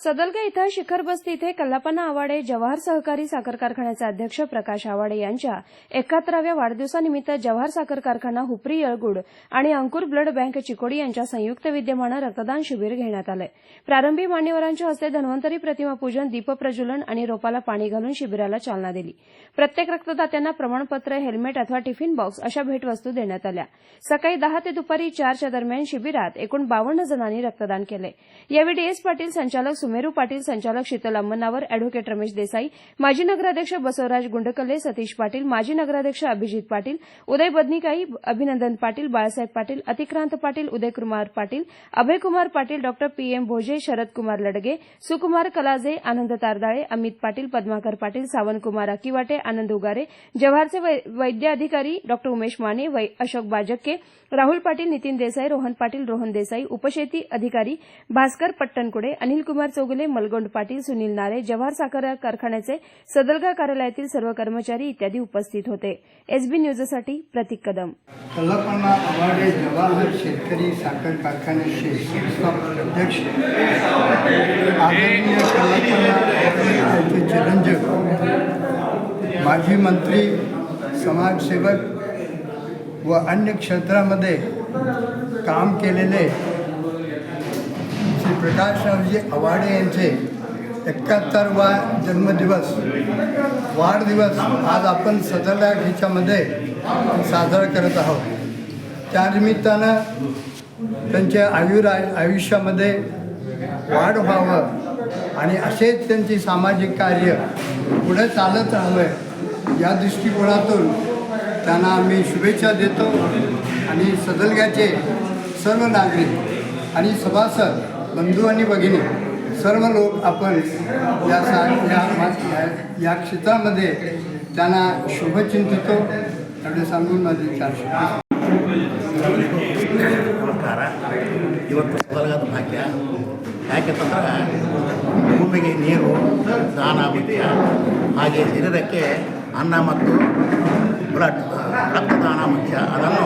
सदलगा इथं शिखर बस्ती इथे कल्लापना आवाडे जवाहर सहकारी साखर कारखान्याचे अध्यक्ष प्रकाश आवाडे यांच्या एकाहत्तराव्या वाढदिवसानिमित्त जवाहर साखर कारखाना हुपरी येळगुड आणि अंकुर ब्लड बँक चिकोडी यांच्या संयुक्त विद्यमानं रक्तदान शिबिर घेण्यात आलंय. प्रारंभी मान्यवरांच्या हस्ते धन्वंतरी प्रतिमा पूजन दीपप्रज्वलन आणि रोपाला पाणी घालून शिबिराला चालना दिली. प्रत्येक रक्तदात्यांना प्रमाणपत्र हेल्मेट अथवा टिफिन बॉक्स अशा भेटवस्तू देण्यात आल्या. सकाळी दहा ते दुपारी चारच्या दरम्यान शिबिरात एकूण बावन्न जणांनी रक्तदान केले यावेळी डीएस पाटील संचालक सुमेरू पाटील संचालक शीतल अंमनावर अॅडव्होकेट रमेश देसाई माजी नगराध्यक्ष बसवराज गुंडकल्ले सतीश पाटील माजी नगराध्यक्ष अभिजित पाटील उदय बदनिकाई अभिनंदन पाटील बाळासाहेब पाटील अतिक्रांत पाटील उदयकुमार पाटील अभयकुमार पाटील डॉ पी एम भोजे शरदकुमार लडगे सुकुमार कलाजे आनंद तारदाळे अमित पाटील पद्माकर पाटील सावंतकुमार अकिवाटे आनंद उगारे जव्हारचे वैद्य अधिकारी डॉ उमेश माने अशोक बाजक्के राहुल पाटील नितीन देसाई रोहन पाटील रोहन देसाई उपशेती अधिकारी भास्कर पट्टणकुडे अनिलकुमार चौगुले मलगोंड पाटील सुनील नारे जव्हार साखर कारखान्याचे सदलगा कार्यालयातील सर्व कर्मचारी इत्यादी उपस्थित होते. एसबी न्यूजसाठी प्रतीक कदम. आवाडे जवाहर शेतकरी साखर कारखान्याचे अध्यक्ष आदरणीय चिरंजीव माजी मंत्री समाजसेवक व अन्य क्षेत्रामध्ये काम केलेले प्रकाशरावजी आवाडे यांचे एकाहत्तरवा जन्मदिवस वाढदिवस आज आपण सदर ह्याच्यामध्ये साजरा करत आहोत. त्यानिमित्तानं त्यांच्या आयुर आयुष्यामध्ये वाढ व्हावं आणि असेच त्यांची सामाजिक कार्य पुढे चालत राहावं या दृष्टिकोनातून त्यांना आम्ही शुभेच्छा देतो आणि सदलग्याचे सर्व नागरिक आणि सभासद बंधू आणि भगिनी सर्व लोक आपण या सा या या- या क्षेत्रामध्ये त्यांना शुभचिंतितो एवढे सांगून माझे चार शब्द ನಮಸ್ಕಾರ ಇವತ್ತು ಸದಲಗದ ಭಾಗ್ಯ ಯಾಕೆಂತಂದ್ರೆ ಭೂಮಿಗೆ ನೀರು ದಾನ ಮುಖ್ಯ ಹಾಗೆ ಶರೀರಕ್ಕೆ ಅನ್ನ ಮತ್ತು ಬ್ಲಡ್ ರಕ್ತದಾನ ಮುಖ್ಯ ಅದನ್ನು